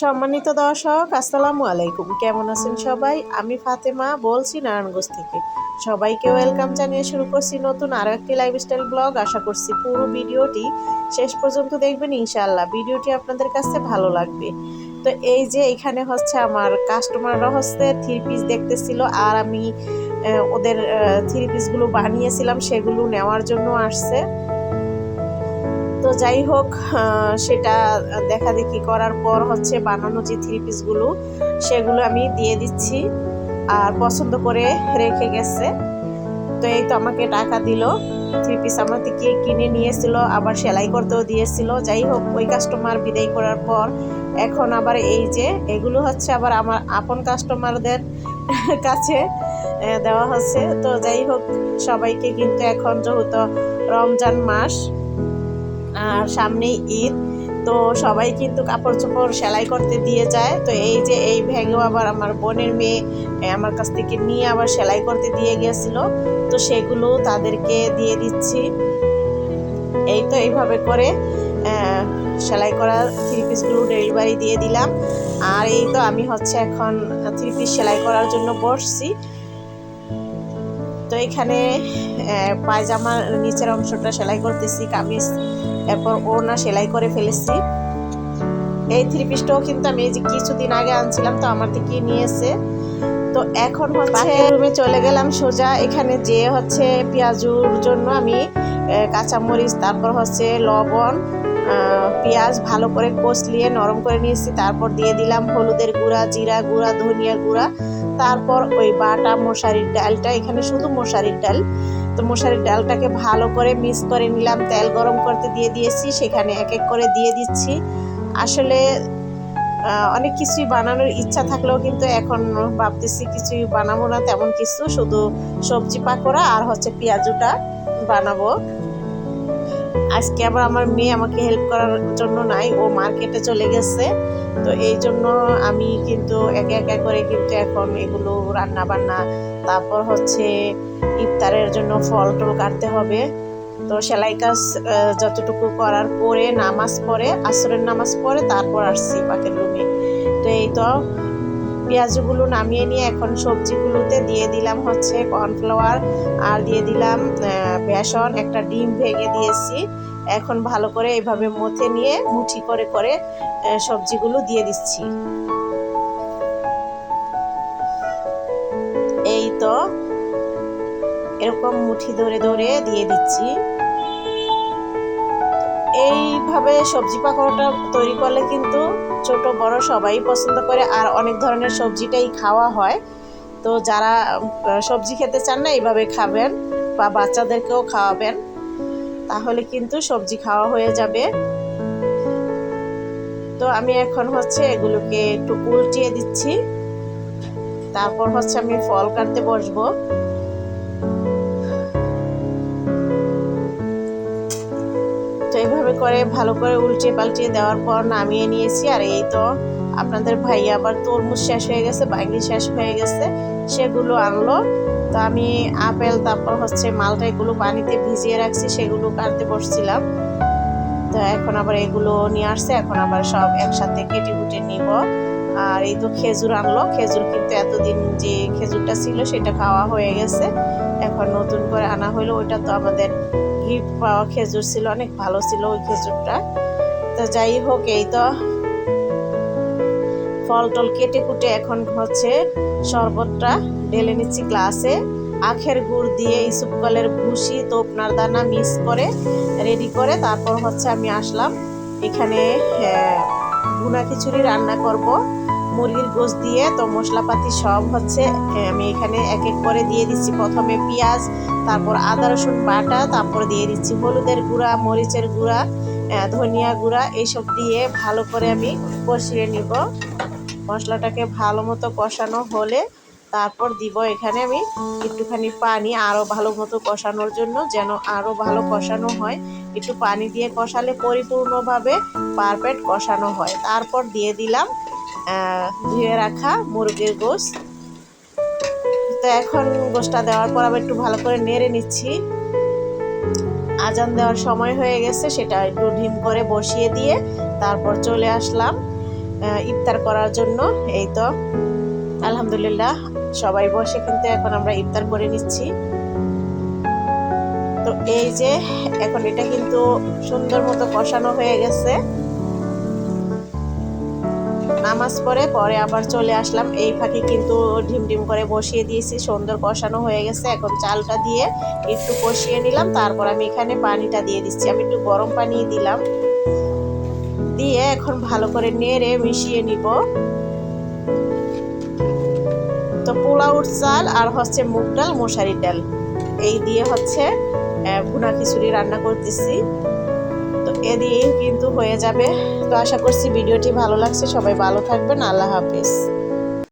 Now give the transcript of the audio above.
সম্মানিত দর্শক, আসসালামু আলাইকুম। কেমন আছেন সবাই? আমি ফাতেমা, বলছি নারায়ণগঞ্জ থেকে। সবাইকে ওয়েলকাম জানিয়ে শুরু করছি নতুন আরও একটি লাইফস্টাইল ব্লগ আশা করছি পুরো ভিডিওটি শেষ পর্যন্ত দেখবেন, ইনশাআল্লাহ। ভিডিওটি আপনাদের কাছে ভালো লাগবে। তো এই যে এখানে হচ্ছে আমার কাস্টমাররা হচ্ছে থ্রি পিস দেখতেছিল, আর আমি ওদের থ্রি পিসগুলো বানিয়েছিলাম, সেগুলো নেওয়ার জন্য আসছে। তো যাই হোক সেটা দেখা দেখি করার পর হচ্ছে বানানো যে থ্রি পিসগুলো সেগুলো আমি দিয়ে দিচ্ছি। আর পছন্দ করে রেখে গেছে। তো এই তো আমাকে টাকা দিল। থ্রি পিস আমার থেকে কিনে নিয়েছিল, আবার সেলাই করতেও দিয়েছিল। যাই হোক, ওই কাস্টমার বিদায় করার পর এখন আবার এই যে, এগুলো হচ্ছে আবার আমার আপন কাস্টমারদের কাছে দেওয়া হচ্ছে। তো যাই হোক, সবাইকে কিন্তু এখন যেহেতু রমজান মাস আর সামনেই ঈদ, তো সবাই কিন্তু কাপড় চোপড় সেলাই করতে দিয়ে যায়। তো এই যে এই ভ্যাগেও আবার আমার বোনের মেয়ে আমার কাছ থেকে নিয়ে আবার সেলাই করতে দিয়ে গিয়েছিল তো সেগুলো তাদেরকে দিয়ে দিচ্ছি। এই তো এইভাবে করে সেলাই করা থ্রি পিসগুলো ডেলিভারি দিয়ে দিলাম। আর এই তো আমি হচ্ছে এখন থ্রি পিস সেলাই করার জন্য বসছি। তো এখানে পায়জামার নিচের অংশটা সেলাই করতেছি, কামিজ এরপর ওড়না সেলাই করে ফেলেছি। এই থ্রি পিসটাও কিন্তু আমি এই যে কিছুদিন আগে আনছিলাম, তো আমার থেকে নিয়েছে তো এখন হচ্ছে রুমে চলে গেলাম সোজা, এখানে যে হচ্ছে পেঁয়াজুর জন্য আমি কাঁচামরিচ, তারপর হচ্ছে লবণ পেঁয়াজ ভালো করে কষলিয়ে নরম করে নিয়েছি, তারপর দিয়ে দিলাম হলুদের গুঁড়া, জিরা গুঁড়া, ধনিয়ার গুঁড়া, তারপর ওই বাটা মশারির ডালটা, এখানে শুধু মশারির ডাল। তো মশারির ডালটাকে ভালো করে মিক্স করে নিলাম। তেল গরম করতে দিয়ে দিয়েছি, সেখানে এক এক করে দিয়ে দিচ্ছি। আসলে অনেক কিছুই বানানোর ইচ্ছা থাকলেও কিন্তু এখন ভাবতেছি কিছুই বানাবো না তেমন কিছু। শুধু সবজি পাকোড়া আর হচ্ছে পেঁয়াজুটা বানাবো। আজকে আবার আমার মেয়ে আমাকে হেল্প করার জন্য নাই, ও মার্কেটে চলে গেছে। তো এই জন্য আমি কিন্তু একে একে করে কিন্তু এখন এগুলো রান্না বান্না তারপর হচ্ছে ইফতারের জন্য ফল টল কাটতে হবে। তো সেলাই কাজ যতটুকু করার পরে নামাজ পড়ে, আসরের নামাজ পড়ে, তারপর আসছি পাকের রুমে। তো এই তো পেঁয়াজগুলো নামিয়ে নিয়ে এখন সবজিগুলোতে দিয়ে দিলাম হচ্ছে কর্নফ্লাওয়ার আর দিয়ে দিলাম বেসন, একটা ডিম ভেঙে দিয়েছি। এখন ভালো করে এইভাবে মথে নিয়ে মুঠি করে করে সবজিগুলো দিয়ে দিচ্ছি। এরকম মুঠি ধরে ধরে দিয়ে দিচ্ছি। এইভাবে সবজি পাকোড়াটা তৈরি করলে কিন্তু ছোট, বড় সবাই পছন্দ করে আর অনেক ধরনের সবজিটাই খাওয়া হয়। তো যারা সবজি খেতে চান না, এইভাবে খাবেন বা বাচ্চাদেরকেও খাওয়াবেন। তাহলে কিন্তু সবজি খাওয়া হয়ে যাবে। তো আমি এখন হচ্ছে এগুলোকে একটু উল্টিয়ে দিচ্ছি। তারপর হচ্ছে আমি ফল কাটতে বসবো। তো এইভাবে করে, ভালো করে উল্টিয়ে পাল্টিয়ে দেওয়ার পর নামিয়ে নিয়েছি। আর এই তো আপনাদের ভাই আবার তরমুজ শেষ হয়ে গেছে বাইঙ্গি শেষ হয়ে গেছে, সেগুলো আনলো। তো আমি আপেল, তারপর হচ্ছে মালটা এগুলো পানিতে ভিজিয়ে রাখছি, সেগুলো কাটতে বসছিলাম। তো এখন আবার এগুলো নিয়ে আসছে, এখন আবার সব একসাথে কেটে কুটে নিব। আর এই তো খেজুর আনলো। খেজুর কিন্তু এতদিন যে খেজুরটা ছিল, সেটা খাওয়া হয়ে গেছে। এখন নতুন করে আনা হলো, ওইটা তো আমাদের গিফট পাওয়া খেজুর ছিল অনেক ভালো ছিল ওই খেজুরটা। তো যাই হোক এই তো ফল টল কেটে কুটে এখন হচ্ছে শরবতটা ঢেলে নিচ্ছি গ্লাসে। আখের গুড় দিয়ে ইসুপ কলের ভুসি তোপনার দানা মিক্স করে রেডি করে তারপর হচ্ছে আমি আসলাম। এখানে হ্যাঁ, ভুনা খিচুড়ি রান্না করব। মুরগির গোশ দিয়ে তো মশলাপাতি সব হচ্ছে আমি এখানে এক এক করে দিয়ে দিচ্ছি। প্রথমে পেঁয়াজ, তারপর আদা, রসুন বাটা, তারপর দিয়ে দিচ্ছি হলুদের গুঁড়া, মরিচের গুঁড়া ধনিয়া গুঁড়া, এইসব দিয়ে ভালো করে আমি কষিয়ে নিব। মশলাটাকে ভালো মতো কষানো হলে তারপর দিব এখানে আমি একটুখানি পানি আরও ভালো মতো কষানোর জন্য, যেন আরও ভালো কষানো হয়। একটু পানি দিয়ে কষালে পরিপূর্ণভাবে পারফেক্ট কষানো হয়। তারপর দিয়ে দিলাম ধুয়ে রাখা মুরগির গোশ। তো এখন গোশটা দেওয়ার পর আবার একটু ভালো করে নেড়ে নিচ্ছি। আজান দেওয়ার সময় হয়ে গেছে, সেটা একটু ঢিম করে বসিয়ে দিয়ে তারপর চলে আসলাম ইফতার করার জন্য। এই তো, আলহামদুলিল্লাহ, সবাই বসে কিন্তু এখন আমরা ইফতার করে নিচ্ছি। তো এই যে, এখন এটা কিন্তু সুন্দর মতো কষানো হয়ে গেছে। নামাজ পড়ে, পরে আবার চলে আসলাম। এই ফাঁকে কিন্তু ঢিম ঢিম করে বসিয়ে দিয়েছি, সুন্দর কষানো হয়ে গেছে। এখন চালটা দিয়ে একটু কষিয়ে নিলাম, তারপর আমি এখানে পানিটা দিয়ে দিচ্ছি। আমি একটু গরম পানি দিলাম। দিয়ে এখন ভালো করে নেড়ে মিশিয়ে নিব। তো পোলাউর চাল আর হচ্ছে মুগ ডাল মশারি ডাল। এই দিয়ে হচ্ছে ভুনা খিচুড়ি রান্না করতেছি। তো এ দিয়েই কিন্তু হয়ে যাবে। তো আশা করছি ভিডিওটি ভালো লাগছে। সবাই ভালো থাকবেন। আল্লাহ হাফিজ।